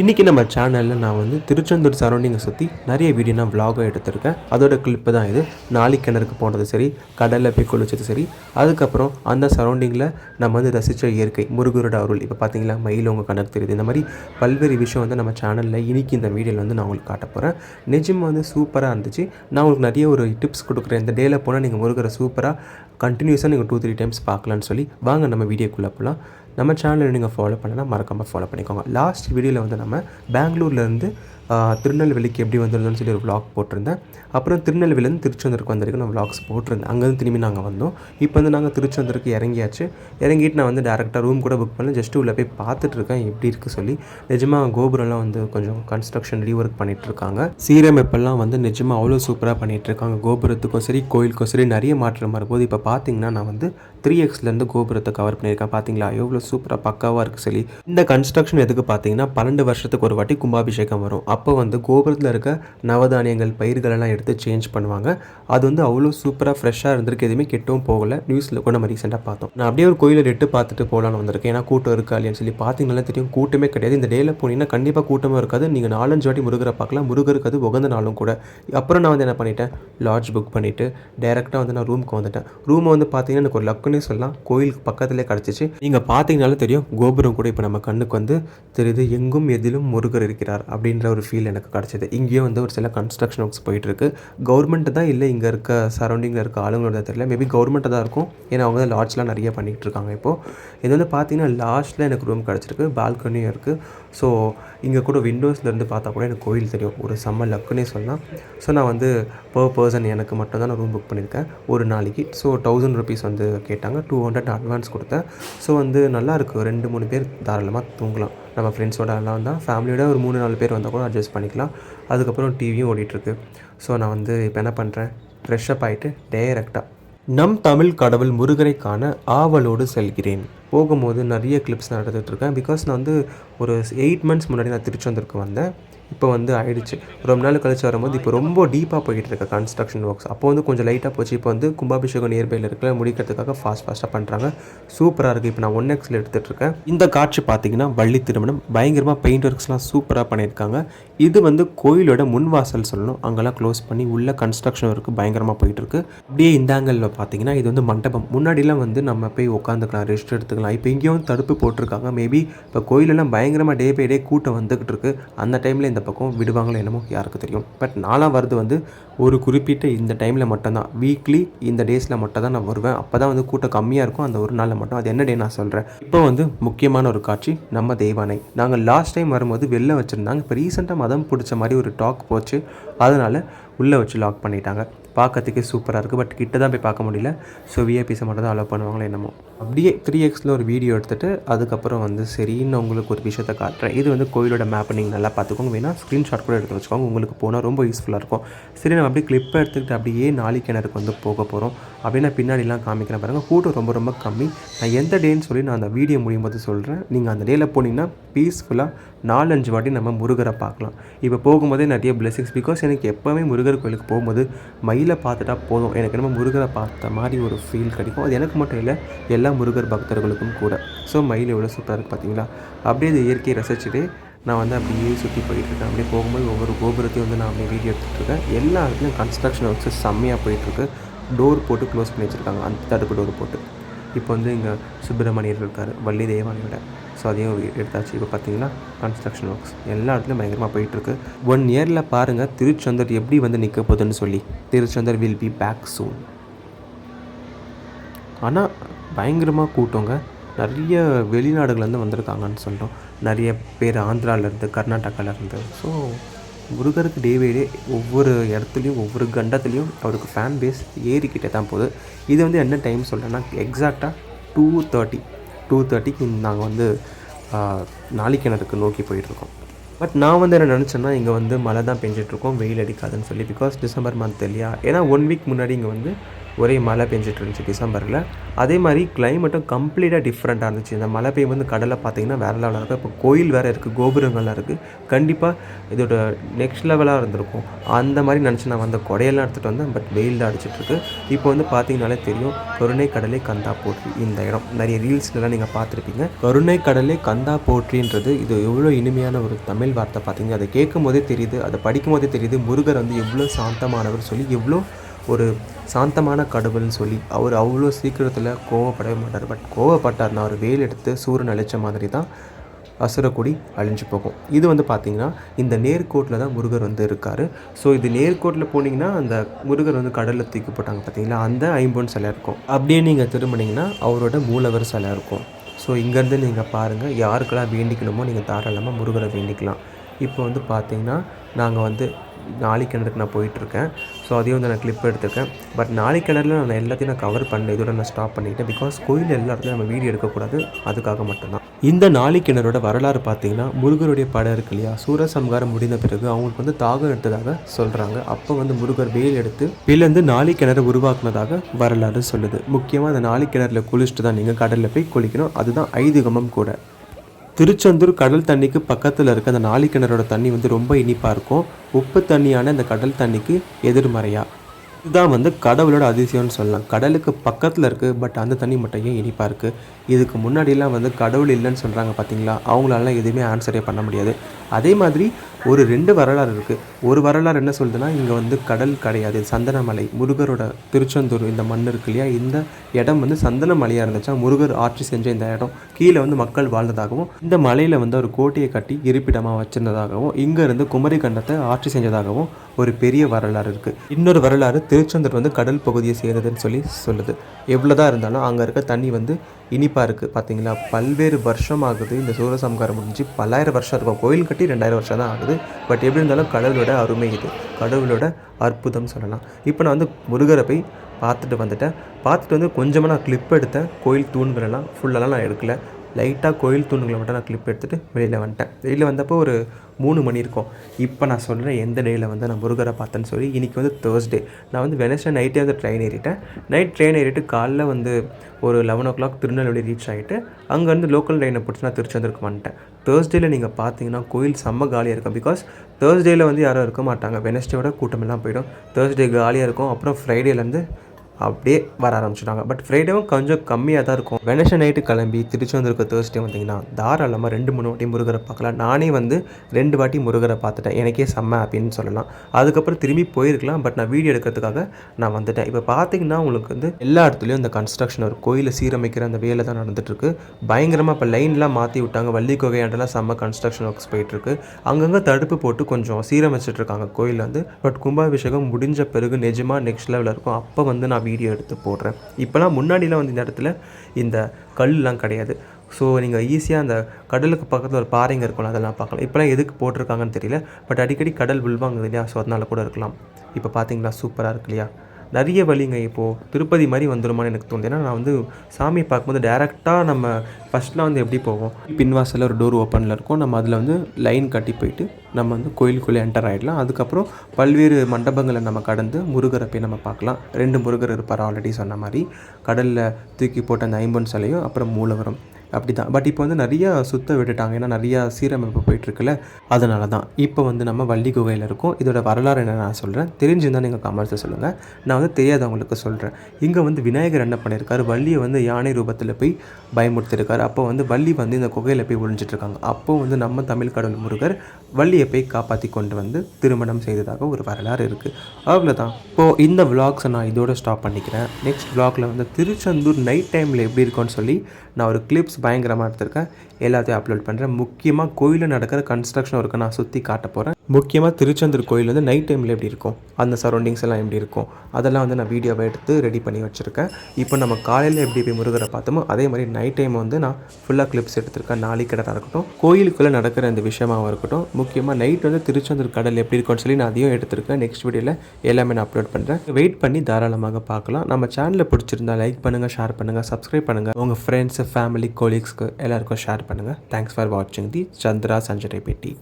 இன்றைக்கி நம்ம சேனலில் நான் வந்து திருச்செந்தூர் சரௌண்டிங்கை சுற்றி நிறைய வீடியோ நான் vlog-ஆ எடுத்திருக்கேன். அதோட கிளிப்பு தான் இது. நாளிக்கிணறுக்கு போனது சரி கடலில் போய் குளிச்சது சரி. அதுக்கப்புறம் அந்த சரௌண்டிங்கில் நம்ம வந்து ரசித்த இயற்கை முருகரோட அருள். இப்போ பார்த்தீங்களா மயில் உங்கள் கணக்கு தெரியுது. இந்த மாதிரி பல்வேறு விஷயம் வந்து நம்ம சேனலில் இன்றைக்கி இந்த வீடியோவில் வந்து நான் உங்களுக்கு காட்ட போகிறேன் நிஜம் வந்து சூப்பராக இருந்துச்சு. நான் உங்களுக்கு நிறைய ஒரு டிப்ஸ் கொடுக்குறேன். இந்த டேயில் போனால் நீங்கள் முருகரை சூப்பராக கண்டினியூஸாக நீங்கள் டூ த்ரீ டைம்ஸ் பார்க்கலான்னு சொல்லி. வாங்க நம்ம வீடியோக்குள்ளே போகலாம் நம்ம சேனலை நீங்கள் ஃபாலோ பண்ணலாம் மறக்காமல் ஃபாலோ பண்ணிக்கோங்க. லாஸ்ட் வீடியோவில் வந்து நம்ம பெங்களூர்லேருந்து திருநெல்வேலிக்கு எப்படி வந்திருந்தோம்னு சொல்லி ஒரு விளாக் போட்டிருந்தேன். அப்புறம் திருநெல்வேலிலேருந்து திருச்செந்தூருக்கு வந்திருக்கு நான் விளாக்ஸ் போட்டிருந்தேன். அங்கேருந்து திரும்பி நாங்கள் வந்தோம். இப்போ வந்து நாங்கள் திருச்செந்தூருக்கு இறங்கியாச்சு. இறங்கிட்டு நான் வந்து டேரெக்டாக ரூம் கூட புக் பண்ணேன் ஜஸ்ட்டு உள்ளே போய் பார்த்துட்டு இருக்கேன். எப்படி இருக்குது சொல்லி. நிஜமாக கோபுரம்லாம் வந்து கொஞ்சம் கன்ஸ்ட்ரக்ஷன் ரீஒர்க் பண்ணிட்டு இருக்காங்க சீரமைப்பெல்லாம் வந்து நிஜமாக அவ்வளோ சூப்பராக பண்ணிட்டு இருக்காங்க கோபுரத்துக்கும் சரி கோயிலுக்கும் சரி நிறைய மாற்றம் வரும்போது இப்போ பார்த்தீங்கன்னா நான் வந்து த்ரீ எக்ஸ்லேருந்து கோபுரத்தை கவர் பண்ணியிருக்கேன். பார்த்தீங்களா? எவ்வளோ சூப்பராக பக்காவாக இருக்குது சொல்லி. இந்த கன்ஸ்ட்ரக்ஷன் எதுக்கு பார்த்தீங்கன்னா பன்னெண்டு வருஷத்துக்கு ஒரு வாட்டி கும்பாபிஷேகம் வரும். அப்போ வந்து கோபுரத்தில் இருக்க நவதானியங்கள் பயிர்களெல்லாம் எடுத்து சேஞ்ச் பண்ணுவாங்க. அது வந்து அவ்வளோ சூப்பராக ஃப்ரெஷ்ஷாக இருந்திருக்கு. எதுவுமே கெட்டும் போகலை. நியூஸில் கூட நம்ம ரீசெண்டாக பார்த்தோம். நான் அப்படியே ஒரு கோயிலை எட்டு பார்த்துட்டு போகலான்னு வந்திருக்கேன். ஏன்னா கூட்டம் இருக்கா இல்லையான்னு சொல்லி பார்த்தீங்கன்னா தெரியும். கூட்டமே கிடையாது. இந்த டேயில் போனீங்கன்னா கண்டிப்பாக கூட்டமாக இருக்காது. நீங்கள் நாலஞ்சு வாட்டி முருகரை பார்க்கலாம். முருகருக்கு அது உகந்த நாளும் கூட. அப்புறம் நான் வந்து என்ன பண்ணிட்டேன்? லாட்ஜ் புக் பண்ணிவிட்டு டேரெக்டாக வந்து நான் ரூமுக்கு வந்துட்டேன். ரூமை வந்து பார்த்தீங்கன்னா எனக்கு ஒரு லக்குன்னே சொல்லலாம். கோயிலுக்கு பக்கத்துலேயே கிடச்சிச்சு. நீங்கள் பார்த்தீங்கனாலும் தெரியும். கோபுரம் கூட இப்போ நம்ம கண்ணுக்கு வந்து தெரியுது. எங்கும் எதிலும் முருகர் இருக்கிறார் அப்படின்ற ஒரு ஃபீல் எனக்கு கிடச்சிது. இங்கேயும் வந்து ஒரு சில கன்ஸ்ட்ரக்ஷன் ஒர்க்ஸ் போயிட்டுருக்கு. கவர்மெண்ட் தான் இல்லை இங்கே இருக்க சரௌண்டிங்கில் இருக்க ஆளுங்களோட தெரியல. மேபி கவர்மெண்ட்டு தான் இருக்கும். ஏன்னா அவங்க லாட்ஜ்லாம் நிறைய பண்ணிகிட்டு இருக்காங்க இப்போது இது வந்து பார்த்தீங்கன்னா லாஸ்ட்டில் எனக்கு ரூம் கிடச்சிருக்கு. பால்கனியும் இருக்குது ஸோ இங்கே கூட விண்டோஸ்லேருந்து பார்த்தா கூட எனக்கு கோயில் தெரியும். ஒரு செம்ம லக்குன்னே சொல்லலாம். ஸோ நான் வந்து பர் பர்சன் எனக்கு மட்டும்தான் நான் ரூம் புக் பண்ணியிருக்கேன். ஒரு நாளைக்கு. ஸோ தௌசண்ட் ருபீஸ் வந்து கேட்டாங்க. டூ ஹண்ட்ரட் அட்வான்ஸ் கொடுத்தேன். ஸோ வந்து நல்லா இருக்குது ரெண்டு மூணு பேர் தாராளமாக தூங்கலாம். நம்ம ஃப்ரெண்ட்ஸோட எல்லாம் வந்தால் ஃபேமிலியோட ஒரு மூணு நாலு பேர் வந்தால் கூட அட்ஜஸ்ட் பண்ணிக்கலாம். அதுக்கப்புறம் டிவியும் ஓடிட்டுருக்கு. ஸோ நான் வந்து இப்போ என்ன பண்ணுறேன் ஃப்ரெஷ்ஷப் ஆகிட்டு டேரெக்டாக நம் தமிழ் கடவுள் முருகரை காண ஆவலோடு செல்கிறேன். போகும்போது நிறைய கிளிப்ஸ் நான் எடுத்துகிட்டு இருக்கேன் பிகாஸ் நான் வந்து ஒரு எயிட் மந்த்ஸ் முன்னாடி நான் திருச்செந்தூருக்கு வந்தேன். இப்போ வந்து ஆயிடுச்சு. ரொம்ப நாள் கழிச்சு வரும்போது இப்போ ரொம்ப டீப்பாக போய்கிட்டு இருக்க கன்ஸ்ட்ரக்ஷன் ஒர்க்ஸ் அப்போ வந்து கொஞ்சம் லைட்டாக போச்சு. இப்போ வந்து கும்பாபிஷேகம் நியர்பையில் இருக்கிற முடிக்கிறதுக்காக ஃபாஸ்ட் ஃபாஸ்ட்டாக பண்ணுறாங்க சூப்பராக இருக்குது இப்போ நான் ஒன் எக்ஸில் எடுத்துகிட்டு இருக்கேன் இந்த காட்சி பார்த்தீங்கன்னா வள்ளி திருமணம். பயங்கரமாக பெயிண்ட் ஒர்க்ஸ்லாம் சூப்பராக பண்ணியிருக்காங்க. இது வந்து கோயிலோட முன்வாசல் சொல்லணும். அங்கெல்லாம் க்ளோஸ் பண்ணி உள்ள கன்ஸ்ட்ரக்ஷன் ஒர்க்கு பயங்கரமாக போயிட்டுருக்கு அப்படியே இந்த ஆங்கிளில் பார்த்தீங்கன்னா இது வந்து மண்டபம். முன்னாடிலாம் வந்து நம்ம போய் உட்காந்துக்கலாம் ரெஸ்ட் எடுத்துக்கலாம். இப்போ இங்கேயும் தடுப்பு போட்டிருக்காங்க. மேபி இப்போ கோயிலெல்லாம் பயங்கரமாக டே பை டே கூட்டம் வந்துக்கிட்டு இருக்கு. அந்த டைமில் இந்த பக்கம் விடுவாங்களோ என்னமோ யாருக்கு தெரியும். பட் நானாக வருது வந்து ஒரு குறிப்பிட்ட இந்த டைமில் மட்டும்தான். வீக்லி இந்த டேஸில் மட்டும் தான் நான் வருவேன். அப்போ தான் வந்து கூட்டம் கம்மியாக இருக்கும். அந்த ஒரு நாளில் மட்டும். அது என்ன டே நான் சொல்கிறேன் இப்போ வந்து முக்கியமான ஒரு காட்சி நம்ம தெய்வானை நாங்கள் லாஸ்ட் டைம் வரும்போது வெளில வச்சுருந்தாங்க. இப்போ ரீசெண்டாக மதம் பிடிச்ச மாதிரி ஒரு டாக் போச்சு. அதனால் உள்ளே வச்சு லாக் பண்ணிட்டாங்க. பார்க்கறதுக்கே சூப்பராக இருக்குது பட் கிட்ட தான் போய் பார்க்க முடியல. ஸோ விஐபிஸை மட்டும் தான் அலோவ் பண்ணுவாங்களோ என்னமோ. அப்படியே த்ரீ எக்ஸில் ஒரு வீடியோ எடுத்துகிட்டு அதுக்கப்புறம் வந்து சரின்னு உங்களுக்கு ஒரு விஷயத்த காட்டுறேன். இது வந்து கோயிலோட மேப்பை நீங்கள் நல்லா பார்த்துக்கோங்க. வேணால் ஸ்க்ரீன்ஷாட் கூட எடுத்து வச்சுக்கோங்க. உங்களுக்கு போனால் ரொம்ப யூஸ்ஃபுல்லாக இருக்கும். சரி நம்ம அப்படியே கிளிப்பை எடுத்துக்கிட்டு அப்படியே நாளைக்கு கிணறுக்கு வந்து போக போகிறோம் அப்படின்னா பின்னாடிலாம் காமிக்கிறேன் பாருங்கள் கூட்டம் ரொம்ப ரொம்ப கம்மி. நான் எந்த டேன்னு சொல்லி நான் அந்த வீடியோ முடியும் போது சொல்கிறேன் நீங்கள் அந்த டேயில் போனீங்கன்னா பீஸ்ஃபுல்லாக நாலஞ்சு வாட்டி நம்ம முருகரை பார்க்கலாம். இப்போ போகும்போதே நிறைய பிளெஸிங்ஸ் பிகாஸ் எனக்கு எப்போவுமே முருகர் கோயிலுக்கு போகும்போது மயிலை பார்த்துட்டா போதும். எனக்கு நம்ம முருகரை பார்த்த மாதிரி ஒரு ஃபீல் கிடைக்கும். அது எனக்கு மட்டும் இல்லை எல்லா முருகர் பக்தர்களுக்கும் கூட. ஸோ மயில் எவ்வளோ சூப்பராக இருக்குது பார்த்தீங்களா அப்படியே இந்த இயற்கையை ரசிச்சுட்டு நான் வந்து அப்படியே சுற்றி போயிட்டுருக்கேன் அப்படியே போகும்போது ஒவ்வொரு கோபுரத்தையும் வந்து நான் அப்படியே வீடியோ எடுத்துகிட்ருக்கேன் எல்லா இடத்துலையும் கன்ஸ்ட்ரக்ஷன் ஒர்க்ஸ் செம்மையாக போயிட்டுருக்கு டோர் போட்டு க்ளோஸ் பண்ணி வச்சுருக்காங்க. அந்த தடுப்பு டோர் போட்டு. இப்போ வந்து இங்கே சுப்பிரமணியர் இருக்கார். வள்ளி தேவானியோட. ஸோ அதையும் எடுத்தாச்சு. இப்போ பார்த்தீங்கன்னா கன்ஸ்ட்ரக்ஷன் ஒர்க்ஸ் எல்லா இடத்துலையும் பயங்கரமாக போயிட்டுருக்கு. ஒன் இயரில் பாருங்கள் திருச்செந்தூர் எப்படி வந்து நிற்க போகுதுன்னு சொல்லி. Tiruchendur will be back soon ஆனால் பயங்கரமாக கூட்டங்க. நிறைய வெளிநாடுகள்லேருந்து வந்திருக்காங்கன்னு சொல்லிட்டோம் நிறைய பேர் ஆந்திராவிலேருந்து கர்நாடகாவிலேருந்து ஸோ முருகருக்கு டே பை டே ஒவ்வொரு இடத்துலையும் ஒவ்வொரு கண்டத்துலேயும் அவருக்கு ஃபேன் பேஸ் ஏறிக்கிட்டே தான் போகுது. இது வந்து என்ன டைம் சொல்கிறேன்னா எக்ஸாக்டாக டூ தேர்ட்டி டூ தேர்ட்டிக்கு நாங்கள் வந்து நாளிக்கிணறுக்கு நோக்கி போயிட்டுருக்கோம். பட் நான் வந்து என்ன நினச்சேன்னா இங்கே வந்து மழை தான் பெஞ்சிட்ருக்கோம் வெயில் அடிக்காதுன்னு சொல்லி பிகாஸ் டிசம்பர் மந்த் இல்லையா? ஏன்னா ஒன் வீக் முன்னாடி இங்கே வந்து ஒரே மழை பெஞ்சிட்டு இருந்துச்சு டிசம்பரில். அதே மாதிரி கிளைமேட்டும் கம்ப்ளீட்டாக டிஃப்ரெண்ட்டாக இருந்துச்சு. இந்த மழை பெய்யும் வந்து கடலை பார்த்தீங்கன்னா வேறு லெவலாக இருக்கும். இப்போ கோயில் வேறு இருக்குது கோபுரங்கள்லாம் இருக்குது கண்டிப்பாக இதோட நெக்ஸ்ட் லெவலாக இருந்திருக்கும். அந்த மாதிரி நினச்சி நான் வந்த கொடையெல்லாம் எடுத்துகிட்டு வந்தேன். பட் வெயில் தான் அடிச்சிட்ருக்கு. இப்போ வந்து பார்த்தீங்கனாலே தெரியும் கருணை கடலே கந்தா போற்றி இந்த இடம். நிறைய ரீல்ஸ்லாம் நீங்கள் பார்த்துருப்பீங்க. கருணை கடலே கந்தா போற்றின்றது இது எவ்வளோ இனிமையான ஒரு தமிழ் வார்த்தை பார்த்தீங்க. அதை கேட்கும் போதே தெரியுது அதை படிக்கும் போதே தெரியுது. முருகர் வந்து எவ்வளோ சாந்தமானவர் சொல்லி எவ்வளோ ஒரு சாந்தமான கடவுள்னு சொல்லி அவர் அவ்வளோ சீக்கிரத்தில் கோவப்படவே மாட்டார். பட் கோவப்பட்டார்னா அவர் வேல் எடுத்து சூரியன் அழிச்ச மாதிரி தான் அசுரக்குடி அழிஞ்சு போகும். இது வந்து பார்த்திங்கன்னா இந்த நேர்கோட்டில் தான் முருகர் வந்து இருக்கார். ஸோ இது நேர்கோட்டில் போனீங்கன்னா அந்த முருகர் வந்து கடலில் தூக்கி போட்டாங்க பார்த்தீங்களா அந்த ஐம்பொன் சிலை இருக்கும். அப்படியே நீங்கள் திரும்பினீங்கன்னா அவரோட மூலவர் சிலை இருக்கும். ஸோ இங்கேருந்து நீங்கள் பாருங்கள் யாருக்கெல்லாம் வேண்டிக்கணுமோ நீங்கள் தாராளமாக முருகரை வேண்டிக்கலாம். இப்போ வந்து பார்த்தீங்கன்னா நாங்கள் வந்து நாளைக்கிணறுக்கு நான் போயிட்டுருக்கேன் ஸோ அதையும் வந்து நான் கிளிப் எடுத்துருக்கேன். பட் நாளைக்கிணறுல நான் எல்லாத்தையும் நான் கவர் பண்ணேன் இதோட நான் ஸ்டாப் பண்ணிக்கிட்டேன் பிகாஸ் கோயில் எல்லா இடத்துலையும் நம்ம வீடியோ எடுக்கக்கூடாது. அதுக்காக மட்டும்தான். இந்த நாளைக்கிணறோட வரலாறு பார்த்தீங்கன்னா முருகருடைய படம் இருக்கு இல்லையா? சூரசம்காரம் முடிந்த பிறகு அவங்களுக்கு வந்து தாகம் எடுத்ததாக சொல்கிறாங்க அப்போ வந்து முருகர் வேல் எடுத்து வெயிலேருந்து நாளை கிணறு உருவாக்குனதாக வரலாறு சொல்லுது. முக்கியமாக அந்த நாளைக்கிணறுல குளிச்சுட்டு தான் நீங்கள் கடலில் போய் குளிக்கணும். அதுதான் ஐதீகமும் கூட. திருச்செந்தூர் கடல் தண்ணிக்கு பக்கத்தில் இருக்க அந்த நாளிக்கிணறோட தண்ணி வந்து ரொம்ப இனிப்பாக இருக்கும். உப்பு தண்ணியான இந்த கடல் தண்ணிக்கு எதிர்மறையாக இதுதான் வந்து கடவுளோட அதிசயம்னு சொல்லலாம். கடலுக்கு பக்கத்தில் இருக்குது பட் அந்த தண்ணி மட்டும் ஏன் இனிப்பாக இருக்குது இதுக்கு முன்னாடிலாம் வந்து கடவுள் இல்லைன்னு சொல்கிறாங்க பார்த்தீங்களா அவங்களால எதுவுமே ஆன்சரே பண்ண முடியாது. அதே மாதிரி ஒரு ரெண்டு வரலாறு இருக்குது ஒரு வரலாறு என்ன சொல்லுதுன்னா இங்கே வந்து கடல் கிடையாது சந்தனமலை முருகரோட திருச்செந்தூர் இந்த மண் இருக்கு இல்லையா? இந்த இடம் வந்து சந்தனமலையாக இருந்துச்சா? முருகர் ஆட்சி செஞ்ச இந்த இடம். கீழே வந்து மக்கள் வாழ்ந்ததாகவும் இந்த மலையில் வந்து ஒரு கோட்டையை கட்டி இருப்பிடமாக வச்சிருந்ததாகவும் இங்கேருந்து குமரி கண்டத்தை ஆட்சி செஞ்சதாகவும் ஒரு பெரிய வரலாறு இருக்குது இன்னொரு வரலாறு திருச்செந்தூர் வந்து கடல் பகுதியை சேர்ந்ததுன்னு சொல்லி சொல்லுது. எவ்வளோதான் இருந்தாலும் அங்கே இருக்க தண்ணி வந்து இனிப்பாக இருக்குது பார்த்தீங்களா பல்வேறு வருஷம் ஆகுது இந்த சூரசம்காரம் முடிஞ்சு. பல்லாயிரம் வருஷம் இருக்கும். கோயில் கட்டி ரெண்டாயிரம் வருஷம் தான் ஆகுது. பட் எப்படி இருந்தாலும் கடவுளோட அருமை இது. கடவுளோட அற்புதம் சொல்லலாம். இப்போ நான் வந்து முருகரை போய் பார்த்துட்டு வந்துட்டேன். பார்த்துட்டு வந்து கொஞ்சமாக நான் கிளிப் எடுத்தேன். கோயில் தூண்களெல்லாம் ஃபுல்லெல்லாம் நான் எடுக்கல. லைட்டாக கோயில் தூண்களை மட்டும் நான் கிளிப் எடுத்துகிட்டு வெளியில் வந்துட்டேன். வெளியில் வந்தப்போ ஒரு மூணு மணி இருக்கும். இப்போ நான் சொல்கிறேன் எந்த டேயில் வந்து நான் முருகரை பார்த்தேன்னு சொல்லி இன்றைக்கி வந்து தேர்ஸ்டே நான் வந்து வெனஸ்டே நைட்டே வந்து ட்ரெயின் ஏறிட்டேன். நைட் ட்ரெயின் ஏறிட்டு காலைல வந்து ஒரு eleven o'clock Tirunelveli reach ஆகிட்டு அங்கேருந்து லோக்கல் ட்ரெயினை பிடிச்சி நான் திருச்செந்தூருக்கு வந்துட்டேன். தேர்ஸ்டேயில் நீங்கள் பார்த்தீங்கன்னா கோயில் செம்ம காலியாக இருக்கும். பிகாஸ் தேர்ஸ்டேயில் வந்து யாரும் இருக்க மாட்டாங்க. வெனஸ்டேவோட கூட்டமெல்லாம் போயிடும். தேர்ஸ்டே காலியாக இருக்கும். அப்புறம் ஃப்ரைடேலேருந்து அப்படியே வர ஆரம்பிச்சிட்டாங்க. பட் ஃப்ரைடேவும் கொஞ்சம் கம்மியாக தான் இருக்கும். வெனஷன் நைட்டு கிளம்பி திருச்சி வந்திருக்க தேர்ஸ்டே வந்தீங்கன்னா தாராளமாக ரெண்டு மூணு வாட்டி முருகரை பார்க்கலாம். நானே வந்து ரெண்டு வாட்டி முருகரை பார்த்துட்டேன். எனக்கே செம்ம அப்படின்னு சொல்லலாம். அதுக்கப்புறம் திரும்பி போயிருக்கலாம். பட் நான் வீடியோ எடுக்கிறதுக்காக நான் வந்துட்டேன். இப்போ பார்த்தீங்கன்னா உங்களுக்கு வந்து எல்லா இடத்துலையும் இந்த கன்ஸ்ட்ரக்ஷன் ஒரு கோயிலை சீரமைக்கிற அந்த வேலை தான் நடந்துட்டுருக்கு. பயங்கரமாக இப்போ லைன்லாம் மாற்றி விட்டாங்க. வள்ளி கொகையாண்டெல்லாம் செம்ம கன்ஸ்ட்ரக்ஷன் ஒர்க்ஸ் போயிட்டுருக்கு. அங்கங்கே தடுப்பு போட்டு கொஞ்சம் சீரமைச்சிட்டு இருக்காங்க வந்து. பட் கும்பாபிஷேகம் முடிஞ்ச பிறகு நிஜமாக நெக்ஸ்ட் லெவலில் இருக்கும். அப்போ வந்து நான் வீடியோ எடுத்து போடுறேன். இப்போலாம் முன்னாடிலாம் வந்து இந்த இடத்துல இந்த கல்லாம் கிடையாது. ஸோ நீங்கள் ஈஸியாக அந்த கடலுக்கு பக்கத்தில் ஒரு பாறைங்க இருக்கும் அதெல்லாம் பார்க்கலாம். இப்போலாம் எதுக்கு போட்டிருக்காங்கன்னு தெரியல பட் அடிக்கடி கடல் உள்வாங்குது இல்லையா? ஸோ அதனால கூட இருக்கலாம். இப்போ பார்த்தீங்களா சூப்பராக இருக்கு இல்லையா? நிறைய வழிங்க. இப்போது திருப்பதி மாதிரி வந்துடுமான்னு எனக்கு தோணுது. ஏன்னா நான் வந்து சாமியை பார்க்கும்போது டேரெக்டாக நம்ம ஃபஸ்ட்லாம் வந்து எப்படி போவோம்? பின்வாசலில் ஒரு டோர் ஓப்பனில் இருக்கும். நம்ம அதில் வந்து லைன் கட்டி போயிட்டு நம்ம வந்து கோயிலுக்குள்ளே என்டர் ஆகிடலாம் அதுக்கப்புறம் பல்வேறு மண்டபங்களை நம்ம கடந்து முருகரை போய் நம்ம பார்க்கலாம். ரெண்டு முருகர் இருப்பார் ஆல்ரெடி சொன்ன மாதிரி. கடலில் தூக்கி போட்ட அந்த ஐம்பன் சிலையும் அப்புறம் மூலவரம். அப்படி தான் பட் இப்போ வந்து நிறையா சுத்த விட்டுட்டாங்க. ஏன்னா நிறையா சீரமைப்பு போயிட்டுருக்குல்ல. அதனால தான் இப்போ வந்து நம்ம வள்ளி குகையில் இருக்கோம். இதோட வரலாறு என்ன நான் சொல்கிறேன் தெரிஞ்சிருந்தால் நீங்கள் கமெண்ட்ஸை சொல்லுங்கள் நான் வந்து தெரியாதவங்களுக்கு சொல்கிறேன் இங்கே வந்து விநாயகர் என்ன பண்ணியிருக்காரு வள்ளியை வந்து யானை ரூபத்தில் போய் பயமுறுத்திருக்காரு. அப்போ வந்து வள்ளி வந்து இந்த குகையில் போய் ஒழிஞ்சிட்ருக்காங்க அப்போ வந்து நம்ம தமிழ் கடவுள் முருகர் வள்ளியை போய் காப்பாற்றி கொண்டு வந்து திருமணம் செய்ததாக ஒரு வரலாறு இருக்குது அவ்வளோதான் இப்போது இந்த விலாக்ஸை நான் இதோட ஸ்டாப் பண்ணிக்கிறேன். நெக்ஸ்ட் விலாகில் வந்து திருச்செந்தூர் நைட் டைமில் எப்படி இருக்கும்னு சொல்லி நான் ஒரு கிளிப்ஸ் பயங்கரமாக எடுத்திருக்கேன். எல்லாத்தையும் அப்லோட் பண்ணுறேன் முக்கியமாக கோயிலில் நடக்கிற கன்ஸ்ட்ரக்ஷன் ஒர்க்கை நான் சுற்றி காட்ட போகிறேன் முக்கியமாக திருச்செந்தூர் கோயில் வந்து நைட் டைமில் எப்படி இருக்கும்? அந்த சரௌண்டிங்ஸ் எல்லாம் எப்படி இருக்கும்? அதெல்லாம் வந்து நான் வீடியோவை எடுத்து ரெடி பண்ணி வச்சுருக்கேன். இப்போ நம்ம காலையில் எப்படி போய் முருகரை பார்த்தோமோ அதே மாதிரி நைட் டைம் வந்து நான் ஃபுல்லாக கிளிப்ஸ் எடுத்திருக்கேன். கடலாக இருக்கட்டும் கோயிலுக்குள்ளே நடக்கிற இந்த விஷயமாகவும் இருக்கட்டும் முக்கியமாக நைட் வந்து திருச்செந்தூர் கடல் எப்படி இருக்கும்னு சொல்லி நான் அதையும் எடுத்திருக்கேன். நெக்ஸ்ட் வீடியோவில் எல்லாமே நான் அப்லோட் பண்ணுறேன் வெயிட் பண்ணி தாராளமாக பார்க்கலாம். நம்ம சேனலில் பிடிச்சிருந்தா லைக் பண்ணுங்கள் ஷேர் பண்ணுங்கள் சப்ஸ்கிரைப் பண்ணுங்கள் உங்கள் ஃப்ரெண்ட்ஸு ஃபேமிலி கொலீக்ஸ்க்கு எல்லாருக்கும் ஷேர் பண்ணுங்கள் தேங்க்ஸ் ஃபார் வாட்சிங் தி சந்திரா சஞ்சரை பேட்டி